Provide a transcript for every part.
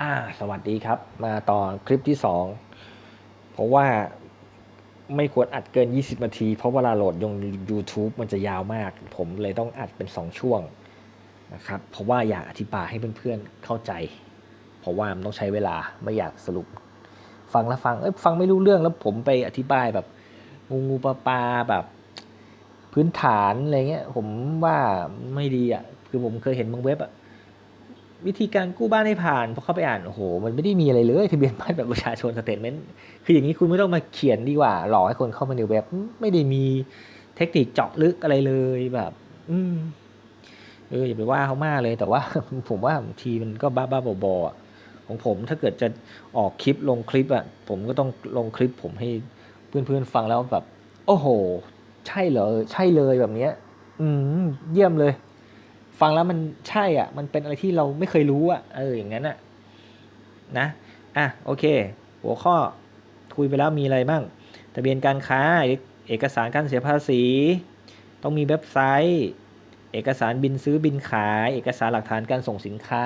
อ่า สวัสดีครับ มาตอนคลิปที่สองเพราะว่าไม่ควรอัดเกิน 20 นาที เพราะเวลาโหลดลง YouTube มันจะยาวมาก ผมเลยต้องอัดเป็น 2 ช่วงนะครับ เพราะว่าอยากอธิบายให้เพื่อนๆเข้าใจ เพราะว่ามันต้องใช้เวลาไม่อยากสรุป ฟังแล้วฟัง เอ้ยฟังไม่รู้เรื่องแล้วผมไปอธิบายแบบงูงูปลาปลาแบบพื้นฐานอะไรเงี้ย ผมว่าไม่ดีอะ คือผมเคยเห็นบางเว็บอะ วิธีการกู้บ้านให้ผ่านพอเข้าไปอ่านโอ้โห มันไม่ได้มีอะไรเลยทะเบียนบ้านแบบประชาชนสเตทเมนต์คืออย่างนี้คุณไม่ต้องมาเขียนดีกว่า หลอกให้คนเข้ามาในเว็บไม่ได้มีเทคนิคเจาะลึกอะไรเลยแบบ อืมเอออย่าไปว่าเขามากเลย แต่ว่าผมว่าบางทีมันก็บ้าบ้าบอๆอของผมถ้าเกิดจะออกคลิปลงคลิปอะ ผมก็ต้องลงคลิปผมให้เพื่อนๆฟังแล้วแบบ โอ้โห ใช่เหรอใช่เลยแบบเนี้ย อืมเยี่ยมเลย ฟังแล้วมันใช่อะ มันเป็นอะไรที่เราไม่เคยรู้อะ เอออย่างนั้นอะนะอะโอเค หัวข้อคุยไปแล้วมีอะไรบ้างทะเบียนการค้าเอกสารการเสียภาษี ต้องมีเว็บไซต์ เอกสารบินซื้อบินขาย เอกสารหลักฐานการส่งสินค้า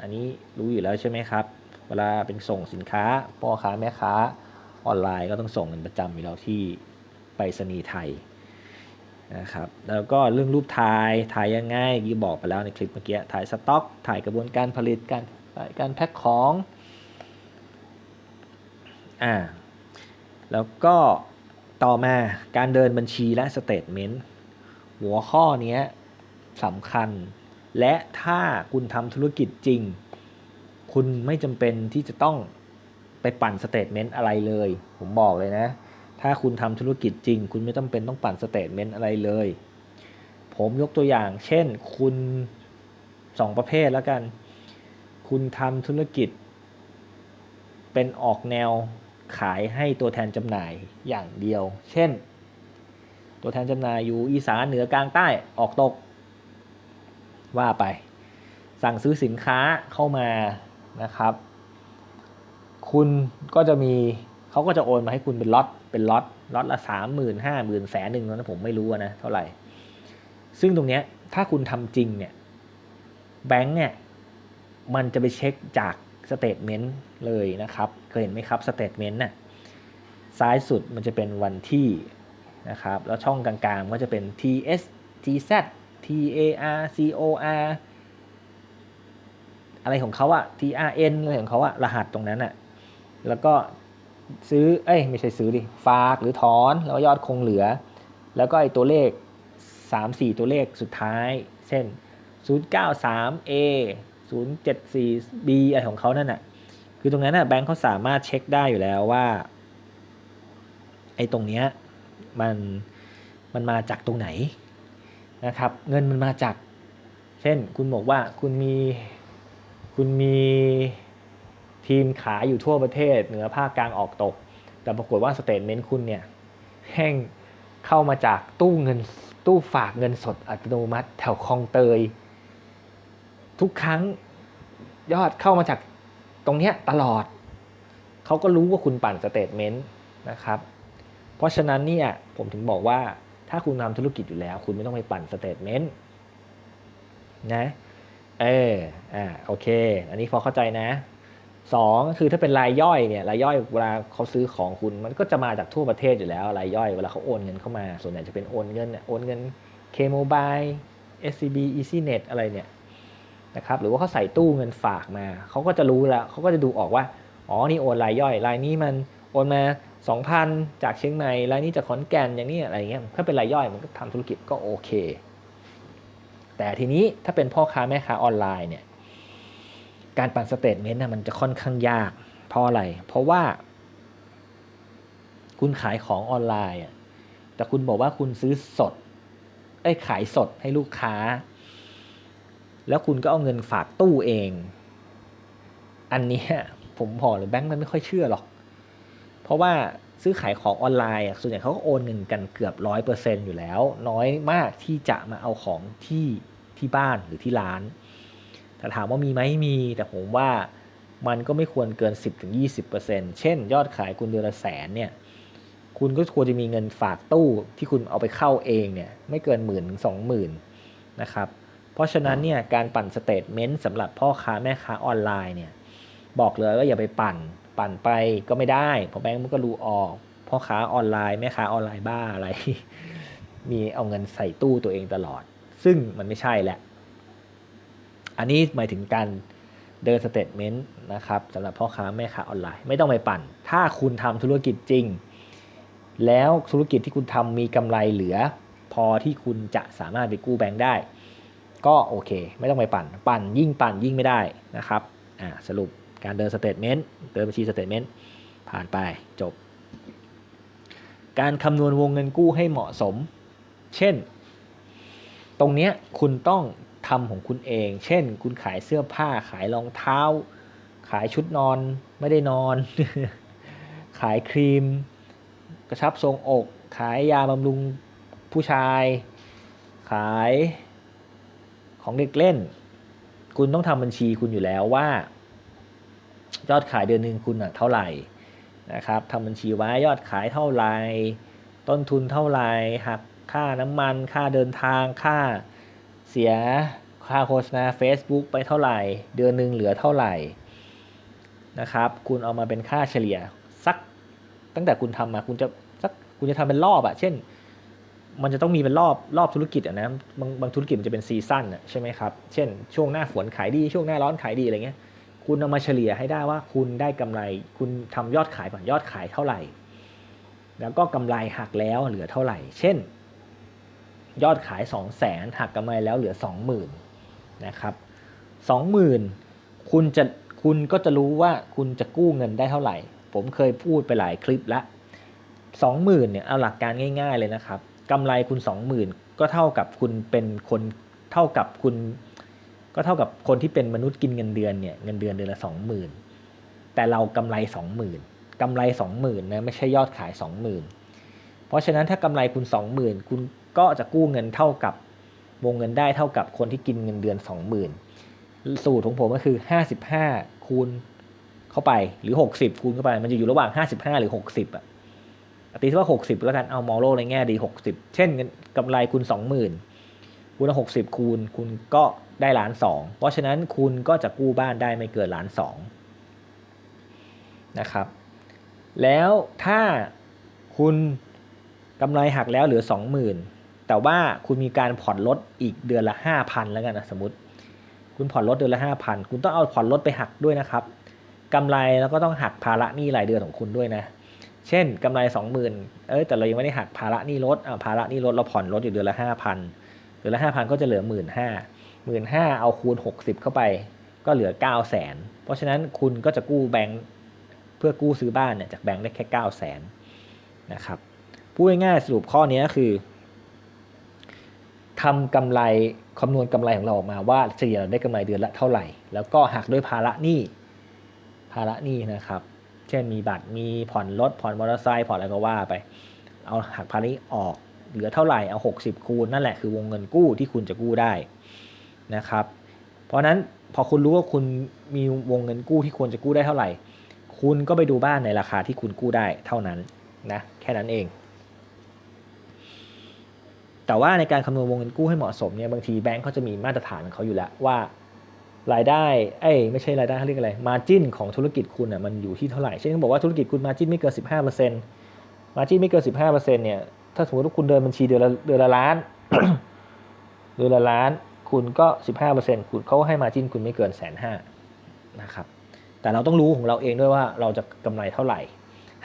อันนี้รู้อยู่แล้วใช่ไหมครับ เวลาเป็นส่งสินค้าพ่อค้าแม่ค้าออนไลน์ก็ต้องส่งเงินประจำอยู่แล้วที่ไปรษณีย์ไทย นะครับแล้วก็เรื่องรูปถ่ายถ่ายยังไงยี่บอกไปแล้วในคลิปเมื่อกี้ถ่ายสต็อก ถ่ายกระบวนการผลิตการการแพ็คของอ่าแล้วก็ต่อมาการเดินบัญชีและสเตทเมนต์หัวข้อนี้สำคัญ และถ้าคุณทำธุรกิจจริง คุณไม่จำเป็นที่จะต้องไปปั่นสเตทเมนต์อะไรเลย ผมบอกเลยนะ ถ้าคุณทำธุรกิจจริง คุณไม่ต้องเป็นต้องปั่นสเตทเมนต์อะไรเลย ผมยกตัวอย่าง เช่น คุณสองประเภทแล้วกัน คุณทำธุรกิจ เป็นออกแนวขายให้ตัวแทนจำหน่ายอย่างเดียว เช่น ตัวแทนจำหน่ายอยู่อีสานเหนือกลางใต้ออกตก ว่าไป สั่งซื้อสินค้าเข้ามานะครับ คุณก็จะมีเขาก็จะโอนมาให้คุณเป็นล็อต เป็นล็อตล็อตละสามหมื่นห้าหมื่นแสนหนึ่งนะผมไม่รู้นะเท่าไหร่ ซึ่งตรงเนี้ยถ้าคุณทำจริงเนี่ยแบงค์เนี่ยมันจะไปเช็คจากสเตทเมนต์เลยนะครับ เคยเห็นไหมครับสเตทเมนต์น่ะซ้ายสุดมันจะเป็นวันที่นะครับแล้วช่องกลางๆก็จะเป็น TS TZ TAR COR อะไรของเขาอะ TRN อะไรของเขาอะรหัสตรงนั้นอะแล้วก็ ซื้อ เอ้ยไม่ใช่ซื้อดิ ฝากหรือถอนแล้วยอดคงเหลือ แล้วก็ไอตัวเลข 3 4 ตัวเลขสุดท้าย เช่น 093A 074B อะไรของเขานั่นน่ะ คือตรงนั้นน่ะแบงค์เขาสามารถเช็คได้อยู่แล้วว่า ไอ้ตรงเนี้ยมันมันมาจากตรงไหนนะครับ เงินมันมาจาก เช่นคุณบอกว่าคุณมีคุณมี ทีมขายอยู่ทั่วประเทศ เหนือภาคกลางออกตก แต่ปรากฏว่าสเตทเมนต์คุณเนี่ยแห้งเข้ามาจากตู้เงินตู้ฝากเงินสดอัตโนมัติ แถวคลองเตย ทุกครั้งยอดเข้ามาจากตรงเนี้ยตลอด เขาก็รู้ว่าคุณปั่นสเตทเมนต์นะครับ เพราะฉะนั้นเนี่ยผมถึงบอกว่าถ้าคุณทำธุรกิจอยู่แล้ว คุณไม่ต้องไปปั่นสเตทเมนต์นะ เออ อ่า โอเค อันนี้พอเข้าใจนะ สองคือถ้าเป็นรายย่อยเนี่ยรายย่อยเวลาเขาซื้อของคุณ มันก็จะมาจากทั่วประเทศอยู่แล้วรายย่อยเวลาเขาโอนเงินเข้ามา ส่วนใหญ่จะเป็นโอนเงินโอนเงิน K-Mobile SCB EasyNet อะไรเนี่ยนะครับหรือว่าเขาใส่ตู้เงินฝากมา เขาก็จะรู้แล้วเขาก็จะดูออกว่าอ๋อนี่โอนรายย่อย รายนี้มันโอนมา 2,000 จากเชียงใหม่รายนี้จากขอนแก่นอย่างนี้อะไรเงี้ยถ้าเป็นรายย่อยมันก็ทำธุรกิจก็โอเค แต่ทีนี้ถ้าเป็นพ่อค้าแม่ค้าออนไลน์เนี่ย การปั่นสเตทเมนต์นะมันจะค่อนข้างยาก เพราะอะไร เพราะว่า คุณขายของออนไลน์แต่คุณบอกว่าคุณซื้อสดไอ้ขายสดให้ลูกค้า แล้วคุณก็เอาเงินฝากตู้เอง อันนี้ผมพอกเลยแบงค์มันไม่ค่อยเชื่อหรอก เพราะว่าซื้อขายของออนไลน์ส่วนใหญ่เขาก็โอนเงินกันเกือบร้อยเปอร์เซ็นอยู่แล้ว น้อยมากที่จะมาเอาของที่ที่บ้านหรือที่ร้าน แต่ถามว่ามีไหมมี แต่ผมว่ามันก็ไม่ควรเกิน 10-20%เช่น ยอดขายคุณเดือนละแสนเนี่ยคุณก็ควรจะมีเงินฝากตู้ที่คุณเอาไปเข้าเองเนี่ยไม่เกินหมื่นถึงสองหมื่นนะครับเพราะฉะนั้นเนี่ยการปั่นสเตทเมนต์สำหรับพ่อค้าแม่ค้าออนไลน์เนี่ยบอกเลยว่าอย่าไปปั่น ปั่นไปก็ไม่ได้เพราะแบงก์มันก็รู้ออก พ่อค้าออนไลน์แม่ค้าออนไลน์บ้าอะไร มีเอาเงินใส่ตู้ตัวเองตลอด ซึ่งมันไม่ใช่แหละ อันนี้หมายถึงการเดินสเตทเมนต์นะครับสำหรับพ่อค้าแม่ค้าออนไลน์ ไม่ต้องไปปั่น ถ้าคุณทำธุรกิจจริง แล้วธุรกิจที่คุณทำมีกำไรเหลือ พอที่คุณจะสามารถไปกู้แบงค์ได้ ก็โอเค ไม่ต้องไปปั่น ปั่นยิ่งปั่นยิ่งไม่ได้นะครับอ่าสรุปการเดินสเตทเมนต์เดินบัญชีสเตทเมนต์ผ่านไปจบ การคำนวณวงเงินกู้ให้เหมาะสม เช่น ตรงเนี้ยคุณต้อง ทำของคุณเอง เช่น คุณขายเสื้อผ้า ขายรองเท้า ขายชุดนอนไม่ได้นอน ขายครีม กระชับทรงอก ขายยาบำรุงผู้ชาย ขายของเด็กเล่น คุณต้องทำบัญชีคุณอยู่แล้วว่า ยอดขายเดือนหนึ่งคุณอะเท่าไหร่นะครับทำบัญชีไว้ยอดขายเท่าไหร่ ต้นทุนเท่าไหร่หักค่าน้ำมัน ค่าเดินทาง ค่า สียค่าโฆษณา Facebook ไปเท่าไหร่ เดือนหนึ่งเหลือเท่าไหร่นะครับ คุณเอามาเป็นค่าเฉลี่ยสักตั้งแต่คุณทำมาคุณจะสักคุณจะทำเป็นรอบอะเช่น มันจะต้องมีเป็นรอบรอบธุรกิจอะนะบางบางธุรกิจมันจะเป็นซีซั่นอะใช่ไหมครับ เช่น ช่วงหน้าฝนขายดีช่วงหน้าร้อนขายดีอะไรเงี้ยคุณเอามาเฉลี่ยให้ได้ว่าคุณได้กำไร คุณทำยอดขายก่อนยอดขายเท่าไหร่ แล้วก็กำไรหักแล้วเหลือเท่าไหร่ เช่น ยอดขาย 2 0 0แสนหักกำไรแล้วเหลือ 20,000นะครับ20,000คุณจะคุณก็จะรู้ว่าคุณจะกู้เงินได้เท่าไหร่ ผมเคยพูดไปหลายคลิปล้ว20,000เนี่ยเอาหลักการง่าย ๆเลยนะครับกำไรคุณ 20,000 ก็เท่ากับคุณเป็นคนเท่ากับคุณ ก็เท่ากับคนที่เป็นมนุษย์กินเงินเดือนเนี่ยเงินเดือนเดือนละ 20,000 แต่เรากำไร 20,000กำไร 20,000นะไม่ใช่ยอดขาย 20,000 เพราะฉะนั้นถ้ากำไรคุณ 20,000 คุณ ก็จะกู้เงินเท่ากับวงเงินได้เท่ากับคนที่กินเงินเดือน 20,000 สูตรของผมก็คือ 55 คูณเข้าไปหรือ 60 คูณเข้าไป มันจะอยู่ระหว่าง 55 หรือ 60อะตีว่า 60แล้วกันเอามองโลในแง่ดี 60 เช่นกำไรคุณ20,000คุณ60 คูณคุณก็ได้ล้านสองเพราะฉะนั้นคุณก็จะกู้บ้านได้ไม่เกินล้านสองนะครับ แล้วถ้าคุณกำไรหักแล้วเหลือ 20,000 แต่ว่าคุณมีการผ่อนรถอีกเดือนละ 5,000 แล้วกันนะสมมติ คุณผ่อนรถเดือนละ 5,000 คุณต้องเอาผ่อนรถไปหักด้วยนะครับกำไรแล้วก็ต้องหักภาระหนี้รายเดือนของคุณด้วยนะ เช่นกำไร 20,000เอ้ยแต่เรายังไม่ได้หักภาระหนี้รถอ่าภาระหนี้รถเราผ่อนรถอยู่เดือนละ 5,000เดือนละ 5,000 ก็จะเหลือ 15,000หมื่นห้าเอาคูณ 60 เข้าไปก็เหลือ 9 0 0แสนเพราะฉะนั้นคุณก็จะกู้แบงค์เพื่อกู้ซื้อบ้านเนี่ยจากแบงค์ได้แค่ 9 0 0แสนนะครับพูดง่ายๆสรุปข้อนี้คือ ทำกำไรคำนวณกำไรของเราออกมาว่าเฉลี่ยเราได้กำไรเดือนละเท่าไหร่ แล้วก็หักด้วยภาระหนี้ภาระหนี้นะครับ เช่นมีบัตรมีผ่อนรถผ่อนมอเตอร์ไซค์ผ่อนอะไรก็ว่าไป เอาหักภาระนี้ออกเหลือเท่าไหร่เอา 60 คูณนั่นแหละคือวงเงินกู้ที่คุณจะกู้ได้นะครับ เพราะนั้นพอคุณรู้ว่าคุณมีวงเงินกู้ที่ควรจะกู้ได้เท่าไหร่ คุณก็ไปดูบ้านในราคาที่คุณกู้ได้เท่านั้นนะแค่นั้นเอง แต่ว่าในการคำนวณวงเงินกู้ให้เหมาะสมเนี่ยบางทีแบงก์เขาจะมีมาตรฐานของเขาอยู่แล้วว่ารายได้เอ้ยไม่ใช่รายได้เขาเรียกอะไรมาจิ้นของธุรกิจคุณอะมันอยู่ที่เท่าไหร่ เช่นเขาบอกว่าธุรกิจคุณมาจิ้นไม่เกิน15%มาจิ้นไม่เกิน15%เนี่ยถ้าสมมติว่าคุณเดินบัญชีเดือนละเดือนละล้านเดือนละล้าน คุณก็15%คุณเขาให้มาจิ้นคุณไม่เกินแสนห้านะครับแต่เราต้องรู้ของเราเองด้วยว่าเราจะกำไรเท่าไหร่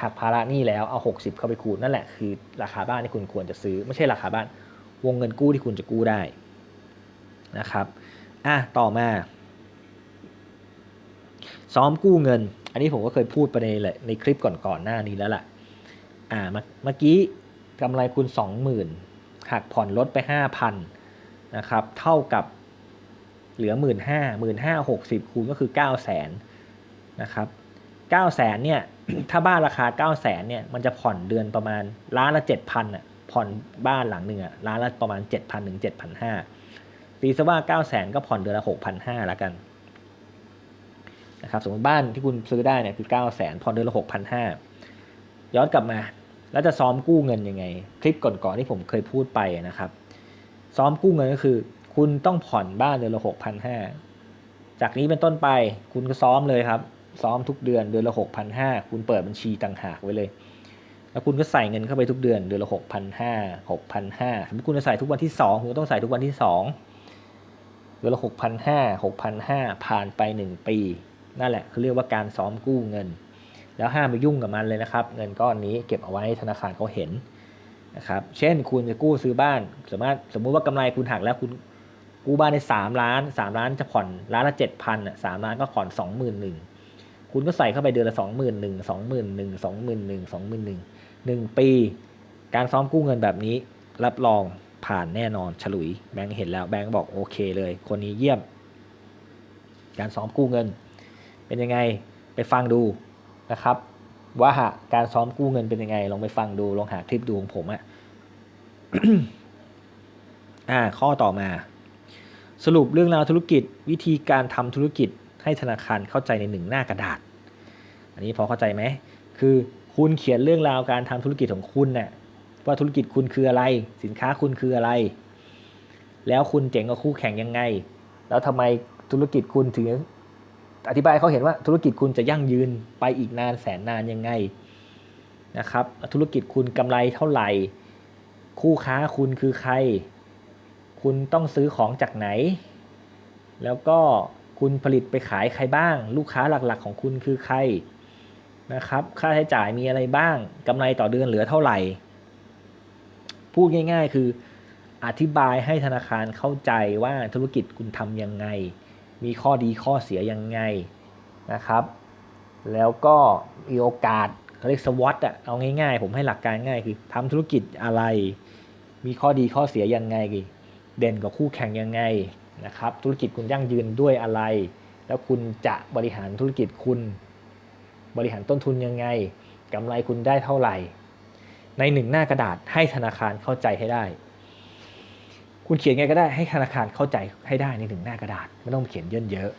หักภาระหนี้แล้วเอา60เข้าไปคูณนั่นแหละคือราคาบ้านที่คุณควรจะซื้อไม่ใช่ราคาบ้าน วงเงินกู้ที่คุณจะกู้ได้นะครับอะต่อมา ซ้อมกู้เงิน อันนี้ผมก็เคยพูดไปในในคลิปก่อนๆหน้านี้แล้วล่ะอ่าเมื่อกี้กำไรคุณ 20,000หักผ่อนลดไป 5,000นะครับเท่ากับเหลือ 1 5ื่นห้าหมื่นห้าหกสิบคูณก็คือ 9 0 0แสนนะครับ9 0 0แสนเนี่ยถ้าบ้านราคา 9 0 0แสนเนี่ยมันจะผ่อนเดือนประมาณล้านละ7,000อะ ผ่อนบ้านหลังหนึ่งอะล้านละประมาณ 7,000ถึง7,500ตีซะว่า 9 0 0แสนก็ผ่อนเดือนละ 6,500ล้วกันนะครับสมมติบ้านที่คุณซื้อได้เนี่ยคือ 9 0 0แสนผ่อนเดือนละ 6,500 ย้อนกลับมา แล้วจะซ้อมกู้เงินยังไง คลิปก่อนๆที่ผมเคยพูดไปนะครับ ซ้อมกู้เงินก็คือ คุณต้องผ่อนบ้านเดือนละหกพันห้าจากนี้เป็นต้นไปคุณก็ซ้อมเลยครับ ซ้อมทุกเดือนเดือนละหกพันห้าคุณเปิดบัญชีต่างหากไว้เลย แล้วคุณก็ใส่เงินเข้าไปทุกเดือน เดือนละหกพันห้าหกพันห้าสมมติคุณจะใส่ทุกวันที่สองคุณก็ต้องใส่ทุกวันที่สองเดือนละหกพันห้าหกพันห้าผ่านไปหนึ่งปี นั่นแหละเขาเรียกว่าการซ้อมกู้เงิน แล้วห้ามไปยุ่งกับมันเลยนะครับ เงินก้อนนี้เก็บเอาไว้ธนาคารเขาเห็นนะครับ เช่นคุณจะกู้ซื้อบ้านสมมติสมมุติว่ากำไรคุณหักแล้วคุณกู้บ้านได้สามล้านสามล้านจะผ่อนล้านละเจ็ดพันอะสามล้านก็ผ่อนสองหมื่นหนึ่งคุณก็ใส่เข้าไปเดือนละสองหมื่นหนึ่งสองหมื่นหนึ่งสองหมื่นหนึ่งสองหมื่นหนึ่ง หนึ่งปี การซ้อมกู้เงินแบบนี้ รับรองผ่านแน่นอนฉลุยแบงค์เห็นแล้วแบงค์บอกโอเคเลย คนนี้เยี่ยม การซ้อมกู้เงิน เป็นยังไงไปฟังดูนะครับ ว่าการซ้อมกู้เงินเป็นยังไง ลองไปฟังดูลองหาคลิปดูของผมอะอ่าข้อต่อมา สรุปเรื่องราวธุรกิจ วิธีการทำธุรกิจให้ธนาคารเข้าใจในหนึ่งหน้ากระดาษ อันนี้พอเข้าใจไหมคือ คุณเขียนเรื่องราวการทำธุรกิจของคุณนี่ยว่าธุรกิจคุณคืออะไร สินค้าคุณคืออะไร แล้วคุณเจ๋งกับคู่แข่งยังไง แล้วทำไมธุรกิจคุณถึงอธิบายเขาเห็นว่าธุรกิจคุณจะยั่งยืนไปอีกนานแสนนานยังไงนะครับ ธุรกิจคุณกำไรเท่าไหร่ คู่ค้าคุณคือใคร คุณต้องซื้อของจากไหน แล้วก็คุณผลิตไปขายใครบ้าง ลูกค้าหลักๆ ของคุณคือใคร นะครับ ค่าใช้จ่ายมีอะไรบ้างกำไรต่อเดือนเหลือเท่าไหร่ พูดง่าย ๆ คืออธิบายให้ธนาคารเข้าใจว่าธุรกิจคุณทำยังไง มีข้อดีข้อเสียยังไงนะครับ แล้วก็มีโอกาสเขาเรียกสวอตอะเอาง่ายๆ ผมให้หลักการง่ายคือทำธุรกิจอะไร มีข้อดีข้อเสียยังไง เด่นกว่าคู่แข่งยังไงนะครับ ธุรกิจคุณยั่งยืนด้วยอะไร แล้วคุณจะบริหารธุรกิจคุณ บริหารต้นทุนยังไงกำไรคุณได้เท่าไหร่ ในหนึ่งหน้ากระดาษให้ธนาคารเข้าใจให้ได้ คุณเขียนไงก็ได้ให้ธนาคารเข้าใจให้ได้ในหนึ่งหน้ากระดาษไม่ต้องเขียนเยอะเยอะ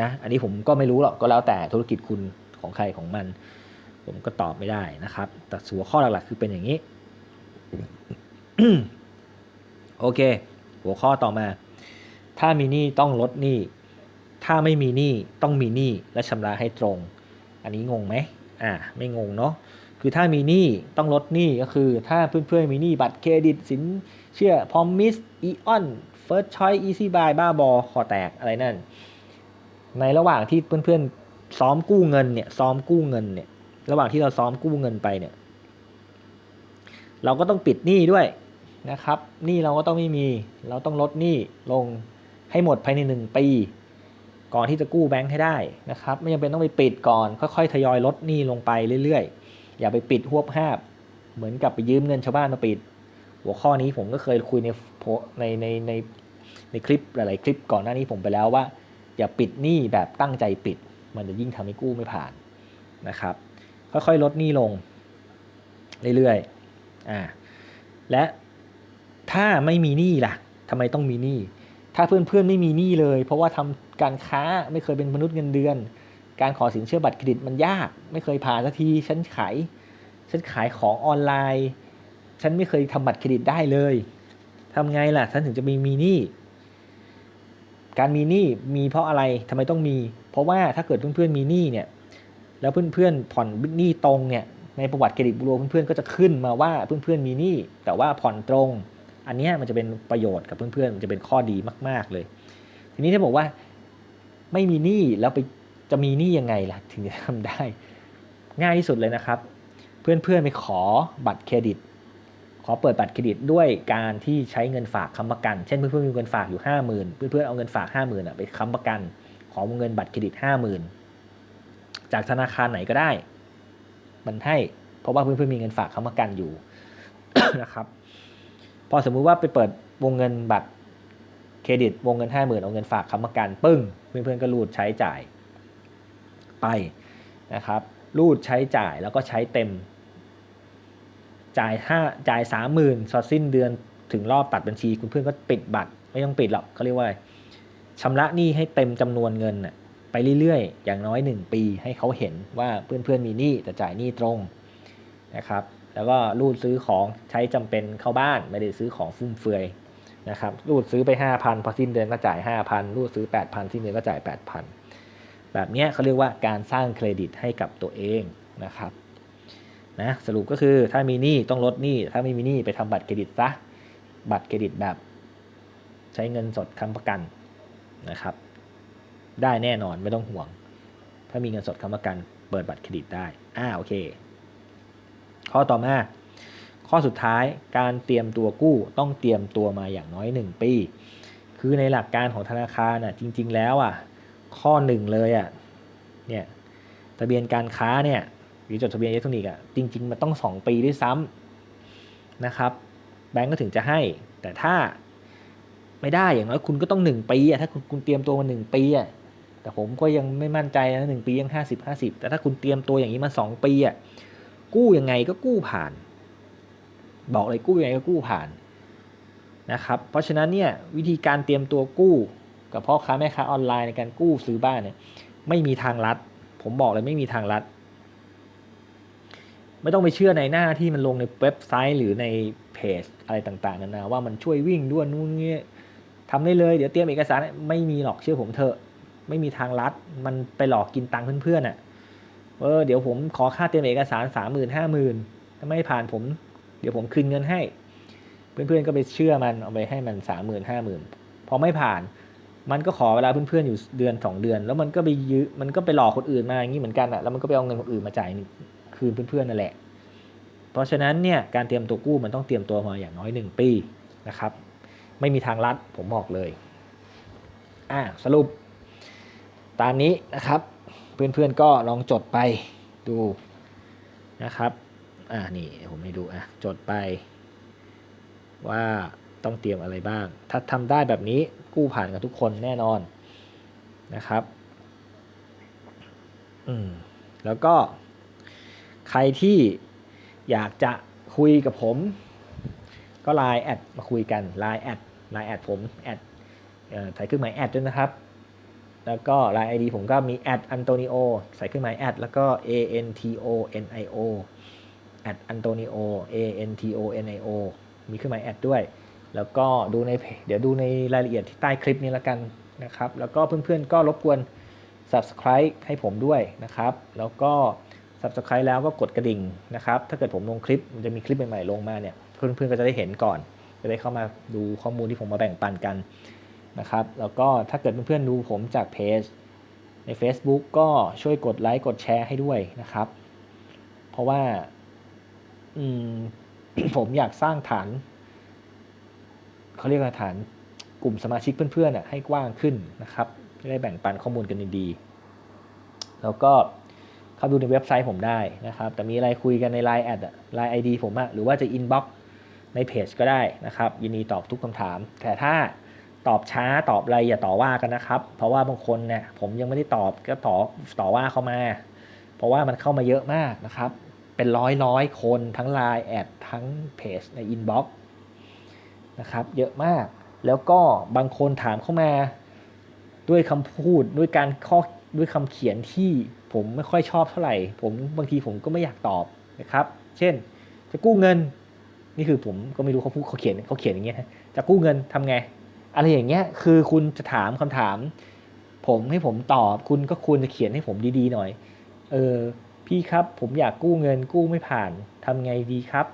นะอันนี้ผมก็ไม่รู้หรอกก็แล้วแต่ธุรกิจคุณของใครของมัน ผมก็ตอบไม่ได้นะครับ แต่หัวข้อหลักๆคือเป็นอย่างนี้โอเค หัวข้อต่อมา ถ้ามีหนี้ต้องลดหนี้ ถ้าไม่มีหนี้ต้องมีหนี้และชำระให้ตรง อันนี้งงไหมอ่าไม่งงเนาะคือถ้ามีหนี้ต้องลดหนี้ก็คือ ถ้าเพื่อนๆมีหนี้บัตรเครดิตสินเชื่อพอมมิสอีออนเฟิร์สชอยอีซี่บายบ้าบอคอแตกอะไรนั่น ในระหว่างที่เพื่อนๆซ้อมกู้เงินเนี่ยซ้อมกู้เงินเนี่ยระหว่างที่เราซ้อมกู้เงินไปเนี่ย เราก็ต้องปิดหนี้ด้วยนะครับหนี้เราก็ต้องไม่มี เราต้องลดหนี้ลงให้หมดภายในหนึ่งปี ก่อนที่จะกู้แบงค์ให้ได้นะครับไม่จำเป็นต้องไปปิดก่อน ค่อยๆทยอยลดหนี้ลงไปเรื่อยๆ อย่าไปปิดหวบห้าบเหมือนกับไปยืมเงินชาวบ้านมาปิด หัวข้อนี้ผมก็เคยคุยในในในในในคลิปหลายๆคลิปก่อนหน้านี้ผมไปแล้วว่า อย่าปิดหนี้แบบตั้งใจปิด มันจะยิ่งทำให้กู้ไม่ผ่านนะครับ ค่อยๆลดหนี้ลงเรื่อยๆอ่าและถ้าไม่มีหนี้ล่ะทำไมต้องมีหนี้ถ้าเพื่อนๆไม่มีหนี้เลย เพราะว่าทำ การค้าไม่เคยเป็นมนุษย์เงินเดือน การขอสินเชื่อบัตรเครดิตมันยาก ไม่เคยผ่านสักทีฉันขายฉันขายของออนไลน์ ฉันไม่เคยทำบัตรเครดิตได้เลยทำไงล่ะฉันถึงจะมีมีหนี้การมีหนี้มีเพราะอะไรทำไมต้องมี เพราะว่าถ้าเกิดเพื่อนๆมีหนี้เนี่ยแล้วเพื่อนๆผ่อนหนี้ตรงเนี่ยในประวัติเครดิตบูโรเพื่อนๆก็จะขึ้นมาว่าเพื่อนๆมีหนี้แต่ว่าผ่อนตรง อันนี้มันจะเป็นประโยชน์กับเพื่อนๆมันจะเป็นข้อดีมาก ๆเลย ทีนี้ถ้าบอกว่า ไม่มีหนี้แล้วไปจะมีหนี้ยังไงล่ะถึงจะทำได้ ง่ายที่สุดเลยนะครับ เพื่อนๆไปขอบัตรเครดิต ขอเปิดบัตรเครดิตด้วยการที่ใช้เงินฝากค้ำประกัน เช่นเพื่อนๆมีเงินฝากอยู่ห้าหมื่นเพื่อนๆเอาเงินฝากห้าหมื่นไปค้ำประกัน ขอวงเงินบัตรเครดิตห้าหมื่นจากธนาคารไหนก็ได้ มันให้เพราะว่าเพื่อนๆมีเงินฝากค้ำประกันอยู่นะครับ พอสมมุติว่าไปเปิดวงเงินบัตร เครดิตวงเงินห้าหมื่นเอาเงินฝากค้ำประกันปึ้ง เพื่อนๆก็รูดใช้จ่ายไปนะครับรูดใช้จ่ายแล้วก็ใช้เต็ม จ่ายห้าจ่ายสามหมื่นสอดสิ้นเดือนถึงรอบตัดบัญชี คุณเพื่อนก็ปิดบัตรไม่ต้องปิดหรอกเขาเรียกว่าชำระหนี้ให้เต็มจำนวนเงินน่ะไปเรื่อยๆ อย่างน้อย 1 ปีให้เขาเห็นว่าเพื่อนๆมีหนี้แต่จ่ายหนี้ตรงนะครับ แล้วก็รูดซื้อของใช้จำเป็นเข้าบ้านไม่ได้ซื้อของฟุ่มเฟือย นะครับรูดซื้อไป 5,000 พอสิ้นเดือนก็จ่าย 5,000 รูดซื้อ 8,000 สิ้นเดือนก็จ่าย 8,000 แบบนี้เขาเรียกว่าการสร้างเครดิตให้กับตัวเองนะครับนะสรุปก็คือถ้ามีหนี้ต้องลดหนี้ถ้าไม่มีหนี้ไปทำบัตรเครดิตซะบัตรเครดิตแบบ ใช้เงินสดค้ำประกันนะครับ ได้แน่นอนไม่ต้องห่วง ถ้ามีเงินสดค้ำประกัน เปิดบัตรเครดิตได้อ่าโอเค ข้อต่อมา ข้อสุดท้ายการเตรียมตัวกู้ต้องเตรียมตัวมาอย่างน้อย 1 ปี คือในหลักการของธนาคารน่ะจริง ๆ แล้วอะข้อหนึ่งเลยอะเนี่ยทะเบียนการค้าเนี่ยหรือจดทะเบียนอิเล็กทรอนิกส์อะจริง ๆ มันต้อง 2 ปีด้วยซ้ำนะครับแบงก์ก็ถึงจะให้ แต่ถ้าไม่ได้อย่างน้อยคุณก็ต้อง 1 ปีอะถ้าคุณคุณเตรียมตัวมา 1 ปีอะแต่ผมก็ยังไม่มั่นใจนะหนึ่งปียัง 50 50 แต่ถ้าคุณเตรียมตัวอย่างนี้มา 2 ปีอะกู้ยังไงก็กู้ผ่าน บอกเลยกู้ยังไงก็กู้ผ่านนะครับ เพราะฉะนั้นเนี่ยวิธีการเตรียมตัวกู้ กับพ่อค้าแม่ค้าออนไลน์ในการกู้ซื้อบ้านเนี่ยไม่มีทางลัด ผมบอกเลยไม่มีทางลัด ไม่ต้องไปเชื่อในหน้าที่มันลงในเว็บไซต์หรือในเพจอะไรต่างๆนานาว่ามันช่วยวิ่งด้วยนู่นนี่ทำได้เลยเดี๋ยวเตรียมเอกสารไม่มีหรอกเชื่อผมเถอะ ไม่มีทางลัด มันไปหลอกกินตังค์เพื่อนๆอะเออเดี๋ยวผมขอค่าเตรียมเอกสารสามหมื่นห้าหมื่นถ้าไม่ผ่านผม เดี๋ยวผมคืนเงินให้ เพื่อนๆก็ไปเชื่อมันเอาไปให้มันสามหมื่นห้าหมื่นพอไม่ผ่านมันก็ขอเวลาเพื่อนๆอยู่เดือนสองเดือน แล้วมันก็ไปยื้อมันก็ไปหลอกคนอื่นมาอย่างนี้เหมือนกันอะแล้วมันก็ไปเอาเงินคนอื่นมาจ่ายคืนเพื่อนๆนั่นแหละ เพราะฉะนั้นเนี่ยการเตรียมตัวกู้มันต้องเตรียมตัวมาอย่างน้อยหนึ่งปีนะครับ ไม่มีทางลัดผมบอกเลยอ่าสรุป ตามนี้นะครับ เพื่อนๆก็ลองจดไปดูนะครับ อ่านี่ผมให้ดูอะจดไป ว่าต้องเตรียมอะไรบ้าง ถ้าทำได้แบบนี้กู้ผ่านกับทุกคนแน่นอนนะครับอืมแล้วก็ใครที่อยากจะคุยกับผม ก็ไลน์แอดมาคุยกันไลน์แอดไลน์แอดผมแอดใส่เครื่องหมายแอดด้วยนะครับ แล้วก็ไลน์ไอดีผมก็มีแอดอันโตนิโอใส่เครื่องหมายแอดแล้วก็ A N T O N I O แอดอันโตนิโอ A N T O N I O มีเครื่องหมายแอดด้วย แล้วก็ดูในเดี๋ยวดูในรายละเอียดที่ใต้คลิปนี้แล้วกันนะครับ แล้วก็เพื่อนๆก็รบกวน subscribe ให้ผมด้วยนะครับ แล้วก็ subscribe แล้วก็กดกระดิ่งนะครับ ถ้าเกิดผมลงคลิปมันจะมีคลิปใหม่ๆลงมาเนี่ย เพื่อนๆก็จะได้เห็นก่อน จะได้เข้ามาดูข้อมูลที่ผมมาแบ่งปันกันนะครับ แล้วก็ถ้าเกิดเพื่อนๆดูผมจากเพจใน Facebook ก็ช่วยกดไลค์กดแชร์ให้ด้วยนะครับ เพราะว่า ผมอยากสร้างฐานเขาเรียกว่าฐานกลุ่มสมาชิกเพื่อนๆให้กว้างขึ้นนะครับได้แบ่งปันข้อมูลกันดีๆแล้วก็เข้าดูในเว็บไซต์ผมได้นะครับ แต่มีอะไรคุยกันใน Line แอดไลน์ไอดีผมอะหรือว่าจะอินบ็อกซ์ในเพจก็ได้นะครับ ยินดีตอบทุกคำถาม แต่ถ้าตอบช้าตอบอะไรอย่าต่อว่ากันนะครับ เพราะว่าบางคนเนี่ยผมยังไม่ได้ตอบก็ต่อต่อว่าเข้ามา เพราะว่ามันเข้ามาเยอะมากนะครับ เป็นร้อยร้อยคนทั้ง Line แอดทั้งเพจในอินบ็อกนะครับเยอะมากแล้วก็บางคนถามเข้ามาด้วยคำพูดด้วยการข้อด้วยคำเขียนที่ผมไม่ค่อยชอบเท่าไหร่ ผมบางทีผมก็ไม่อยากตอบนะครับ เช่น จะกู้เงิน นี่คือผมก็ไม่รู้เขาพูดเขาเขียนเขาเขียนอย่างเงี้ยจะกู้เงินทำไง อะไรอย่างเงี้ยคือคุณจะถามคำถาม ผมให้ผมตอบ คุณก็ควรจะเขียนให้ผมดีๆหน่อย เออ พี่ครับผมอยากกู้เงินกู้ไม่ผ่านทำไงดีครับ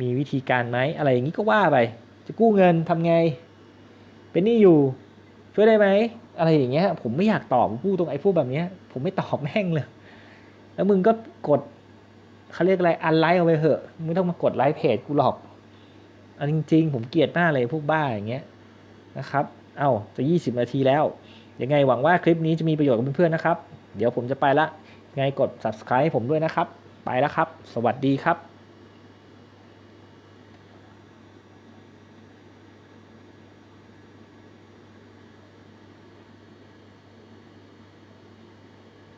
มีวิธีการไหมอะไรอย่างนี้ก็ว่าไป จะกู้เงินทำไง เป็นหนี้อยู่ ช่วยได้ไหมอะไรอย่างเงี้ย ผมไม่อยากตอบพูดตรงไอ้พวกแบบเนี้ย ผมไม่ตอบแม่งเลย แล้วมึงก็กดเขาเรียกอะไรอันไลค์เอาไปเหอะไม่ต้องมากดไลค์เพจกูหรอกอันจริง ๆ ผมเกลียดมากเลยพวกบ้าอย่างเงี้ยนะครับ เอ้าจะยี่สิบนาทีแล้ว ยังไงหวังว่าคลิปนี้จะมีประโยชน์กับเพื่อนๆนะครับ เดี๋ยวผมจะไปละ ยังไงกด subscribe ผมด้วยนะครับ ไปแล้วครับ สวัสดีครับ